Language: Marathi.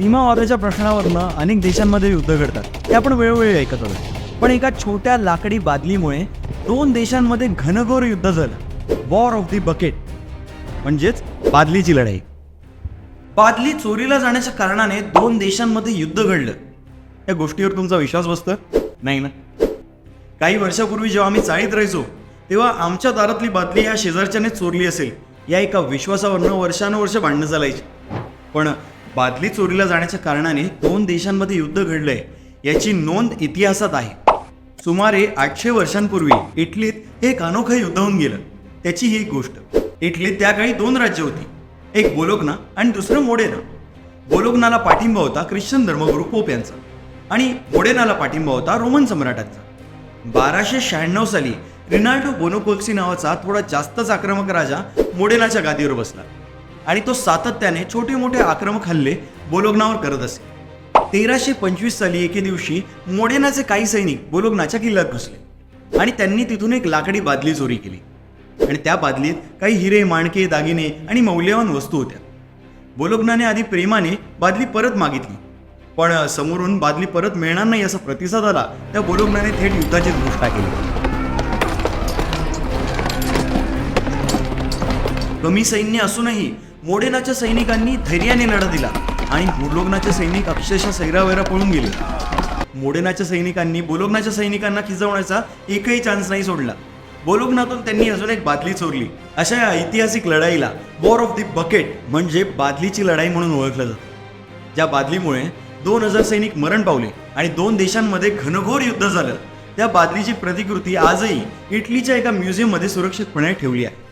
सीमावादाच्या प्रश्नावरनं अनेक देशांमध्ये युद्ध घडतात. ते आपण वेळोवेळी ऐकत आहोत पण एका छोट्या लाकडी बादलीमुळे दोन देशांमध्ये घनघोर युद्ध झालं. वॉर ऑफ दी बकेट म्हणजेच बादलीची लढाई. बादली चोरीला जाण्याच्या कारणाने दोन देशांमध्ये युद्ध घडलं. या गोष्टीवर तुमचा विश्वास बसतो नाही ना? काही वर्षापूर्वी जेव्हा आम्ही चाळीत राहायचो तेव्हा आमच्या दारातली बादली या शेजारच्याने चोरली असेल. या एका विश्वासावरनं वर्षानुवर्ष भांडणं चालायची. पण बादली चोरीला जाण्याच्या कारणाने दोन देशांमध्ये युद्ध घडलंय. याची नोंद इतिहासात आहे. सुमारे आठशे वर्षांपूर्वी इटलीत एक अनोखं युद्ध होऊन गेलं. त्याची ही एक गोष्ट. इटलीत त्या काळी दोन राज्य होती. एक बोलोग्ना आणि दुसरं मोडेना. बोलोग्नाला पाठिंबा होता ख्रिश्चन धर्मगुरू पोप यांचा आणि मोडेनाला पाठिंबा होता रोमन सम्राटांचा. बाराशे शहाण्णव साली रिनाल्डो बोनोकोल्सी नावाचा थोडा जास्तच आक्रमक राजा मोडेनाच्या गादीवर बसला. आणि तो सातत्याने छोटे मोठे आक्रमक हल्ले बोलोग्नावर करत असे. तेराशे पंचवीस साली एके दिवशी मोडेनाचे काही सैनिक बोलोग्नाच्या किल्ल्यात घुसले आणि त्यांनी तिथून एक लाकडी बादली चोरी केली. आणि त्या बादलीत काही हिरे माणके दागिने आणि मौल्यवान वस्तू होत्या. बोलोग्नाने आधी प्रेमाने बादली परत मागितली. पण समोरून बादली परत मिळणार नाही असा प्रतिसाद आला त्या बोलोग्नाने थेट युद्धाची घोषणा केली. कमी सैन्य असूनही मोडेनाच्या सैनिकांनी धैर्याने लढा दिला आणि बोलोग्नाचे सैनिक अक्षरशः सैरावैरा पळून गेले. मोडेनाच्या सैनिकांनी बोलोगनाच्या सैनिकांना खिजवण्याचा एकही चान्स नाही सोडला. बोलोगनातून त्यांनी अजून एक बादली चोरली. अशा या ऐतिहासिक लढाईला वॉर ऑफ दी बकेट म्हणजे बादलीची लढाई म्हणून ओळखलं जातं. ज्या बादलीमुळे दोन हजार सैनिक मरण पावले आणि दोन देशांमध्ये घनघोर युद्ध झालं. त्या बादलीची प्रतिकृती आजही इटलीच्या एका म्युझियममध्ये सुरक्षितपणे ठेवली आहे.